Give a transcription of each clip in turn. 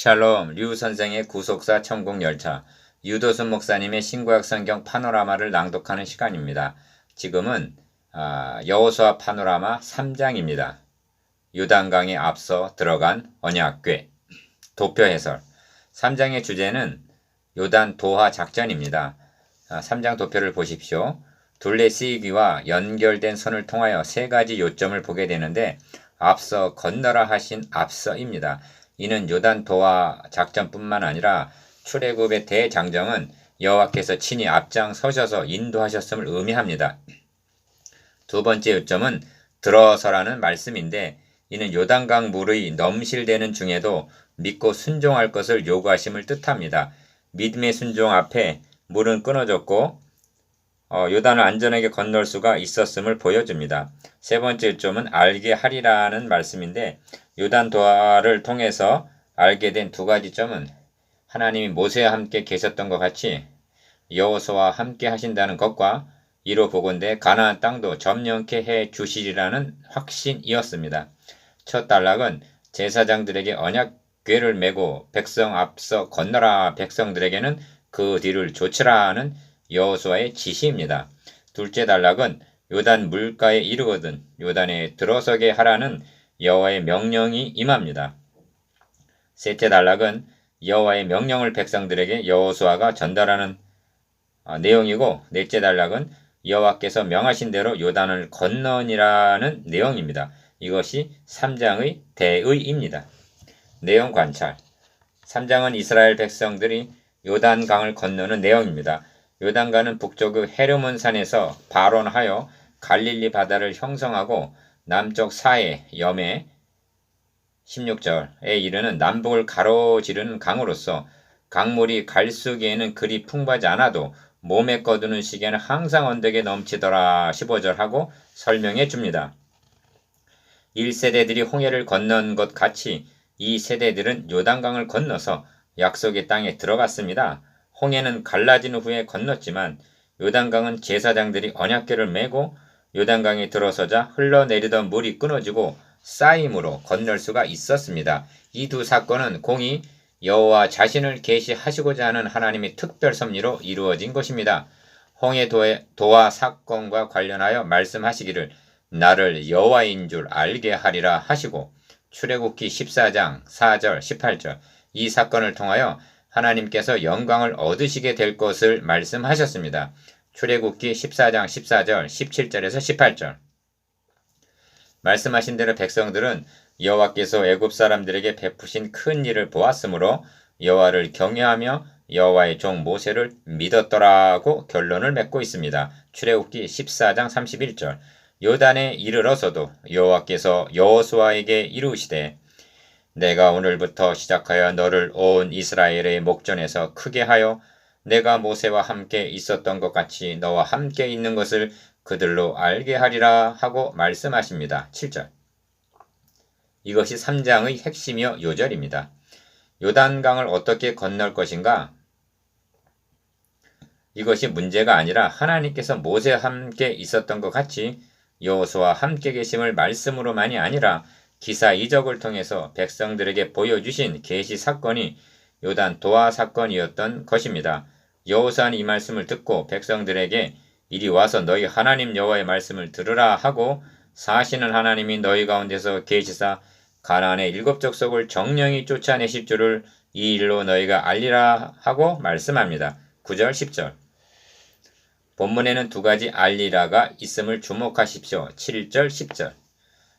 샬롬 류 선생의 구속사 천국 열차 유도순 목사님의 신구약 성경 파노라마를 낭독하는 시간입니다. 지금은 아, 여호수아 파노라마 3장입니다. 유단강에 앞서 들어간 언약궤 도표 해설 3장의 주제는 요단 도하 작전입니다. 아, 3장 도표를 보십시오. 둘레 쓰이기와 연결된 선을 통하여 세 가지 요점을 보게 되는데 앞서 건너라 하신 앞서입니다. 이는 요단 도하 작전뿐만 아니라 출애굽의 대장정은 여호와께서 친히 앞장 서셔서 인도하셨음을 의미합니다. 두 번째 요점은 들어서라는 말씀인데 이는 요단강 물의 넘실대는 중에도 믿고 순종할 것을 요구하심을 뜻합니다. 믿음의 순종 앞에 물은 끊어졌고 어, 요단을 안전하게 건널 수가 있었음을 보여줍니다. 세 번째 요점은 알게 하리라는 말씀인데 요단 도하를 통해서 알게 된 두 가지 점은 하나님이 모세와 함께 계셨던 것 같이 여호수와 함께 하신다는 것과 이로 보건대 가나안 땅도 점령케 해 주시리라는 확신이었습니다. 첫 단락은 제사장들에게 언약궤를 메고 백성 앞서 건너라 백성들에게는 그 뒤를 조치라는 여호수아의 지시입니다. 둘째 단락은 요단 물가에 이르거든 요단에 들어서게 하라는 여호와의 명령이 임합니다. 셋째 단락은 여호와의 명령을 백성들에게 여호수아가 전달하는 아, 내용이고 넷째 단락은 여호와께서 명하신 대로 요단을 건너니라는 내용입니다. 이것이 3장의 대의입니다. 내용 관찰 3장은 이스라엘 백성들이 요단강을 건너는 내용입니다. 요단강은 북쪽의 헤르몬 산에서 발원하여 갈릴리 바다를 형성하고 남쪽 사해, 염해, 16절에 이르는 남북을 가로지르는 강으로서 강물이 갈수기에는 그리 풍부하지 않아도 몸에 꺼두는 시기에는 항상 언덕에 넘치더라 15절 하고 설명해 줍니다. 1세대들이 홍해를 건넌 것 같이 이 세대들은 요단강을 건너서 약속의 땅에 들어갔습니다. 홍해는 갈라진 후에 건넜지만 요단강은 제사장들이 언약궤를 메고 요단강에 들어서자 흘러내리던 물이 끊어지고 쌓임으로 건널 수가 있었습니다. 이 두 사건은 공이 여호와 자신을 계시하시고자 하는 하나님의 특별 섭리로 이루어진 것입니다. 홍해 도하 사건과 관련하여 말씀하시기를 나를 여호와인 줄 알게 하리라 하시고 출애굽기 14장 4절 18절 이 사건을 통하여 하나님께서 영광을 얻으시게 될 것을 말씀하셨습니다. 출애굽기 14장 14절 17절에서 18절 말씀하신 대로 백성들은 여호와께서 애굽 사람들에게 베푸신 큰 일을 보았으므로 여호와를 경외하며 여호와의 종 모세를 믿었더라고 결론을 맺고 있습니다. 출애굽기 14장 31절 요단에 이르러서도 여호와께서 여호수아에게 이르시되 내가 오늘부터 시작하여 너를 온 이스라엘의 목전에서 크게 하여 내가 모세와 함께 있었던 것 같이 너와 함께 있는 것을 그들로 알게 하리라 하고 말씀하십니다. 7절. 이것이 3장의 핵심이요 요절입니다. 요단강을 어떻게 건널 것인가? 이것이 문제가 아니라 하나님께서 모세와 함께 있었던 것 같이 여호수와 함께 계심을 말씀으로만이 아니라 기사 이적을 통해서 백성들에게 보여주신 계시 사건이 요단 도하 사건이었던 것입니다. 여호수아는 이 말씀을 듣고 백성들에게 이리 와서 너희 하나님 여호와의 말씀을 들으라 하고 사시는 하나님이 너희 가운데서 계시사 가나안의 일곱 족속을 정령이 쫓아내실 줄을 이 일로 너희가 알리라 하고 말씀합니다. 9절 10절 본문에는 두 가지 알리라가 있음을 주목하십시오. 7절 10절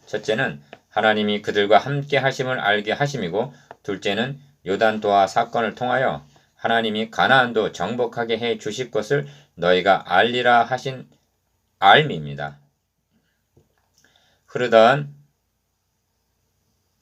첫째는 하나님이 그들과 함께 하심을 알게 하심이고 둘째는 요단 도하 사건을 통하여 하나님이 가나안도 정복하게 해 주실 것을 너희가 알리라 하신 알미입니다. 흐르던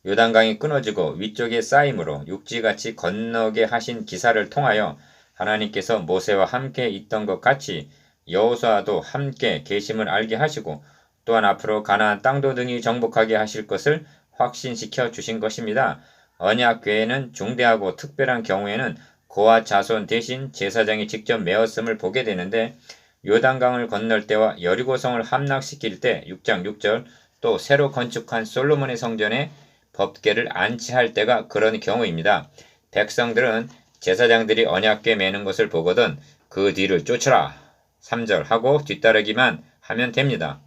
요단강이 끊어지고 위쪽에 쌓임으로 육지같이 건너게 하신 기사를 통하여 하나님께서 모세와 함께 있던 것 같이 여호수아도 함께 계심을 알게 하시고 또한 앞으로 가나안 땅도 등이 정복하게 하실 것을 확신시켜 주신 것입니다. 언약궤에는 중대하고 특별한 경우에는 고아 자손 대신 제사장이 직접 메었음을 보게 되는데 요단강을 건널 때와 여리고성을 함락시킬 때 6장 6절 또 새로 건축한 솔로몬의 성전에 법계를 안치할 때가 그런 경우입니다. 백성들은 제사장들이 언약궤 매는 것을 보거든 그 뒤를 쫓으라. 3절 하고 뒤따르기만 하면 됩니다.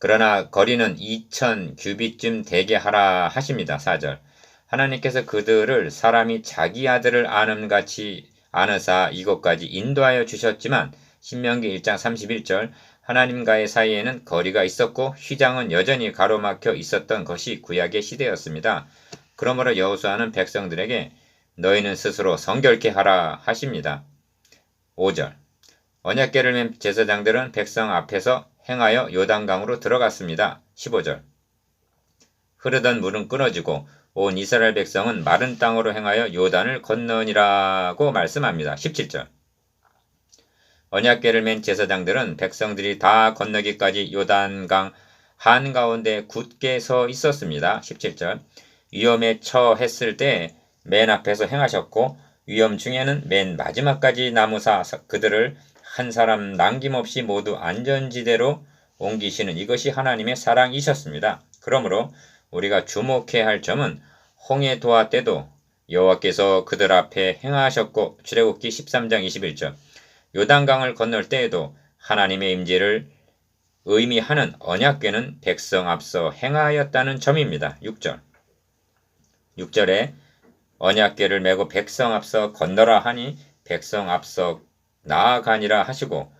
그러나 거리는 2천 규빗쯤 되게 하라 하십니다. 4절. 하나님께서 그들을 사람이 자기 아들을 아는 같이 아느사 이것까지 인도하여 주셨지만 신명기 1장 31절 하나님과의 사이에는 거리가 있었고 휘장은 여전히 가로막혀 있었던 것이 구약의 시대였습니다. 그러므로 여호수아는 백성들에게 너희는 스스로 성결케 하라 하십니다. 5절 언약궤를 맨 제사장들은 백성 앞에서 행하여 요단강으로 들어갔습니다. 15절 흐르던 물은 끊어지고 온 이스라엘 백성은 마른 땅으로 행하여 요단을 건너니라고 말씀합니다. 17절 언약궤를 맨 제사장들은 백성들이 다 건너기까지 요단강 한가운데 굳게 서 있었습니다. 17절 위험에 처했을 때 맨 앞에서 행하셨고 위험 중에는 맨 마지막까지 나무사 그들을 한 사람 남김없이 모두 안전지대로 옮기시는 이것이 하나님의 사랑이셨습니다. 그러므로 우리가 주목해야 할 점은 홍해 도화 때도 여호와께서 그들 앞에 행하셨고 출애굽기 13장 21절 요단강을 건널 때에도 하나님의 임재를 의미하는 언약궤는 백성 앞서 행하였다는 점입니다. 6절 6절에 언약궤를 메고 백성 앞서 건너라 하니 백성 앞서 나아가니라 하시고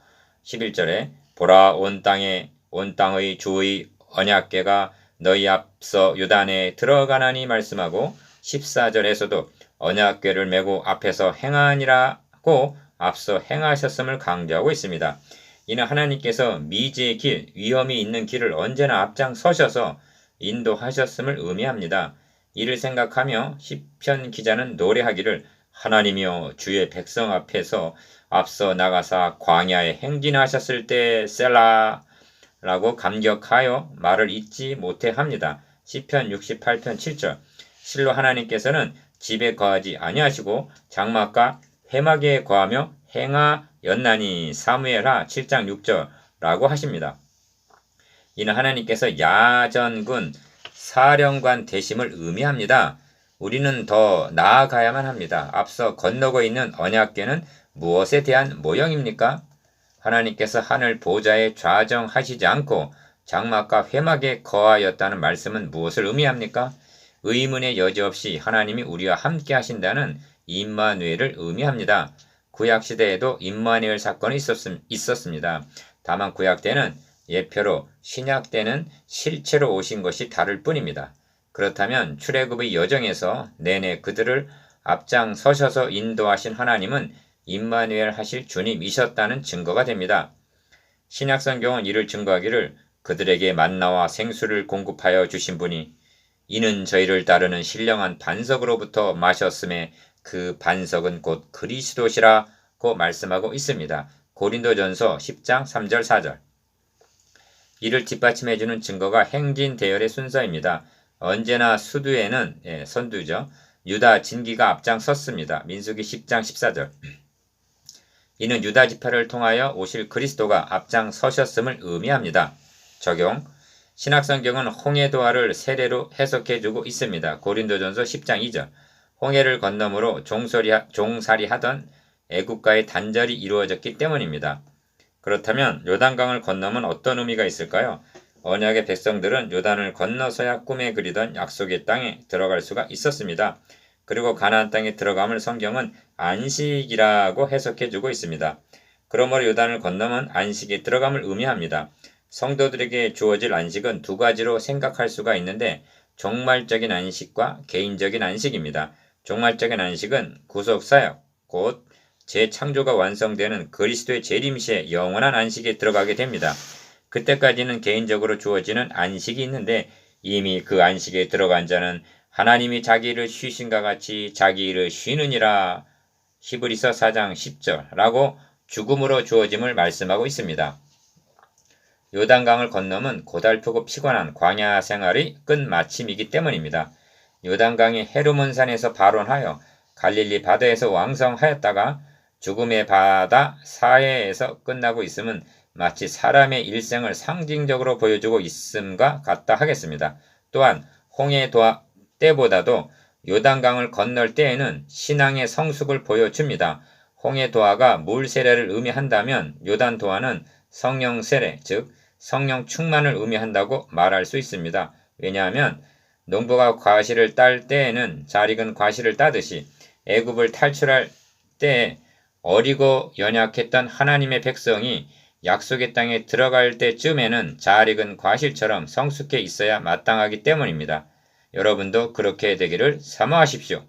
11절에 보라 온 땅에 온 땅의 주의 언약궤가 너희 앞서 요단에 들어가나니 말씀하고 14절에서도 언약궤를 메고 앞에서 행하니라고 앞서 행하셨음을 강조하고 있습니다. 이는 하나님께서 미지의 길, 위험이 있는 길을 언제나 앞장서셔서 인도하셨음을 의미합니다. 이를 생각하며 시편 기자는 노래하기를 하나님이여 주의 백성 앞에서 앞서 나가사 광야에 행진하셨을 때 셀라라고 감격하여 말을 잊지 못해 합니다. 시편 68편 7절 실로 하나님께서는 집에 거하지 아니하시고 장막과 해막에 거하며 행하였나니 사무엘하 7장 6절라고 하십니다. 이는 하나님께서 야전군 사령관 되심을 의미합니다. 우리는 더 나아가야만 합니다. 앞서 건너고 있는 언약궤는 무엇에 대한 모형입니까? 하나님께서 하늘 보좌에 좌정하시지 않고 장막과 회막에 거하였다는 말씀은 무엇을 의미합니까? 의문의 여지 없이 하나님이 우리와 함께 하신다는 임마누엘을 의미합니다. 구약 시대에도 임마누엘 사건이 있었습 니다. 다만 구약 때는 예표로 신약 때는 실체로 오신 것이 다를 뿐입니다. 그렇다면 출애굽의 여정에서 내내 그들을 앞장서셔서 인도하신 하나님은 임마누엘 하실 주님이셨다는 증거가 됩니다. 신약 성경은 이를 증거하기를 그들에게 만나와 생수를 공급하여 주신 분이 이는 저희를 따르는 신령한 반석으로부터 마셨음에 그 반석은 곧 그리스도시라고 말씀하고 있습니다. 고린도전서 10장 3절 4절 이를 뒷받침해 주는 증거가 행진 대열의 순서입니다. 언제나 수두에는 예, 선두죠. 유다 진기가 앞장섰습니다. 민수기 10장 14절 이는 유다 지파를 통하여 오실 그리스도가 앞장 서셨음을 의미합니다. 적용 신학성경은 홍해 도화를 세례로 해석해주고 있습니다. 고린도전서 10장 2절 홍해를 건너므로 종소리, 종살이하던 애국가의 단절이 이루어졌기 때문입니다. 그렇다면 요단강을 건너면 어떤 의미가 있을까요? 언약의 백성들은 요단을 건너서야 꿈에 그리던 약속의 땅에 들어갈 수가 있었습니다. 그리고 가나안 땅에 들어감을 성경은 안식이라고 해석해 주고 있습니다. 그러므로 요단을 건너면 안식에 들어감을 의미합니다. 성도들에게 주어질 안식은 두 가지로 생각할 수가 있는데 종말적인 안식과 개인적인 안식입니다. 종말적인 안식은 구속 사역, 곧 재창조가 완성되는 그리스도의 재림시에 영원한 안식에 들어가게 됩니다. 그때까지는 개인적으로 주어지는 안식이 있는데 이미 그 안식에 들어간 자는 하나님이 자기 를 쉬신과 같이 자기 일을 쉬느니라 히브리서 4장 10절라고 죽음으로 주어짐을 말씀하고 있습니다. 요단강을 건너면 고달프고 피곤한 광야 생활의 끝마침이기 때문입니다. 요단강이 헤르몬산에서 발원하여 갈릴리 바다에서 왕성하였다가 죽음의 바다 사해에서 끝나고 있음은 마치 사람의 일생을 상징적으로 보여주고 있음과 같다 하겠습니다. 또한 홍해 도화 때보다도 요단강을 건널 때에는 신앙의 성숙을 보여줍니다. 홍해 도화가 물 세례를 의미한다면 요단 도화는 성령 세례, 즉 성령 충만을 의미한다고 말할 수 있습니다. 왜냐하면 농부가 과실을 딸 때에는 잘 익은 과실을 따듯이 애굽을 탈출할 때에 어리고 연약했던 하나님의 백성이 약속의 땅에 들어갈 때쯤에는 잘 익은 과실처럼 성숙해 있어야 마땅하기 때문입니다. 여러분도 그렇게 되기를 사모하십시오.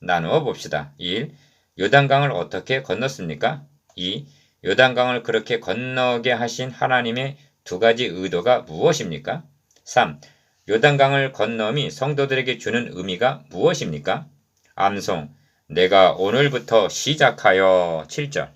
나누어 봅시다. 1. 요단강을 어떻게 건넜습니까? 2. 요단강을 그렇게 건너게 하신 하나님의 두 가지 의도가 무엇입니까? 3. 요단강을 건너미 성도들에게 주는 의미가 무엇입니까? 암송 내가 오늘부터 시작하여 7절